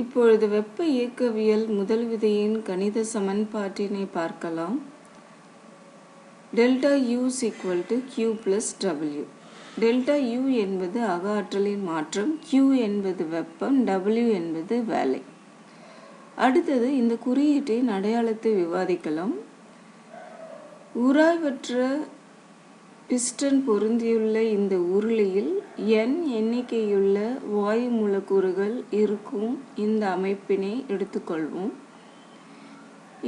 இப்பொழுது வெப்ப இயக்கவியல் முதல் விதியின் கணித சமன்பாட்டினை பார்க்கலாம். Delta U equal to Q plus W delta U என்பது அக ஆற்றலின் மாற்றம் கியூ என்பது வெப்பம் டபிள்யூ என்பது வேலை. அடுத்தது இந்த குறியீட்டின் அடையாளத்தை விவாதிக்கலாம். உராய்வற்ற பிஸ்டன் பொருந்தியுள்ள இந்த உருளையில் n எண்ணிக்கையுள்ள வாயு மூலக்கூறுகள் இருக்கும் இந்த அமைப்பினை எடுத்துக்கொள்வோம்.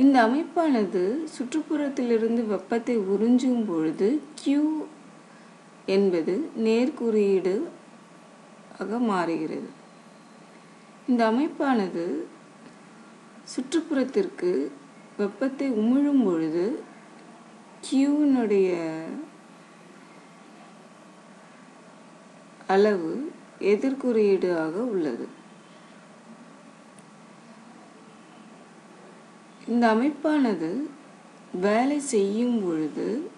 இந்த அமைப்பானது சுற்றுப்புறத்திலிருந்து வெப்பத்தை உறிஞ்சும் பொழுது Q என்பது நேர்குறியீடு ஆக மாறுகிறது. இந்த அமைப்பானது சுற்றுப்புறத்திற்கு வெப்பத்தை உமிழும் பொழுது கியூனுடைய அளவு எதிர்குறியீடு ஆக உள்ளது. இந்த அமைப்பானது வேலை செய்யும் பொழுது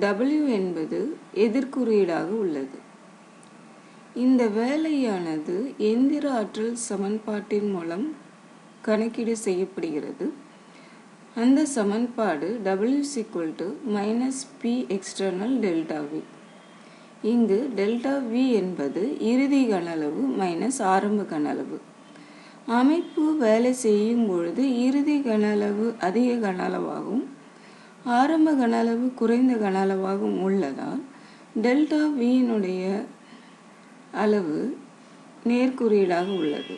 டபிள்யூ என்பது எதிர்குறியீடாக உள்ளது. இந்த வேலையானது எந்திர ஆற்றல் சமன்பாட்டின் மூலம் கணக்கீடு செய்யப்படுகிறது. அந்த சமன்பாடு W equal to minus P external delta V இங்கு டெல்டா வி என்பது இறுதி கனளவு மைனஸ் ஆரம்ப கனளவு அமைப்பு வேலை செய்யும் பொழுது இறுதி கனளவு அதிக கனளவாகவும் ஆரம்ப கனளவு குறைந்த கனளவாகவும் உள்ளதால் டெல்டா வியினுடைய அளவு நேர்குறியீடாக உள்ளது.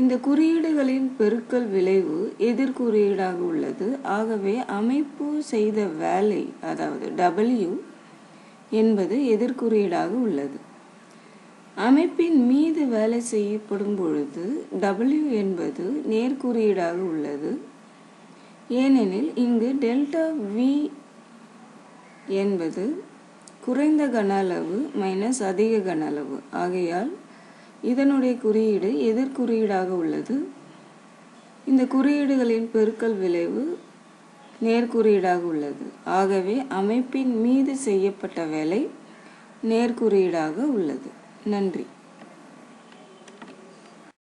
இந்த குறியீடுகளின் பெருக்கல் விளைவு எதிர்குறியீடாக உள்ளது. ஆகவே அமைப்பு செய்த வேலை அதாவது டபிள்யூ என்பது எதிர்குறியீடாக உள்ளது. அமைப்பின் மீது வேலை செய்யப்படும் பொழுது டபிள்யூ என்பது நேர்குறியீடாக உள்ளது. ஏனெனில் இங்கு டெல்டா வி என்பது குறைந்த கன அளவு மைனஸ் அதிக கன அளவு. ஆகையால் இதனுடைய குறியீடு எதிர்குறியீடாக உள்ளது. இந்த குறியீடுகளின் பெருக்கல் விளைவு நேர்குறியீடாக உள்ளது. ஆகவே அமைப்பின் மீது செய்யப்பட்ட வேலை நேர்குறியீடாக உள்ளது. நன்றி.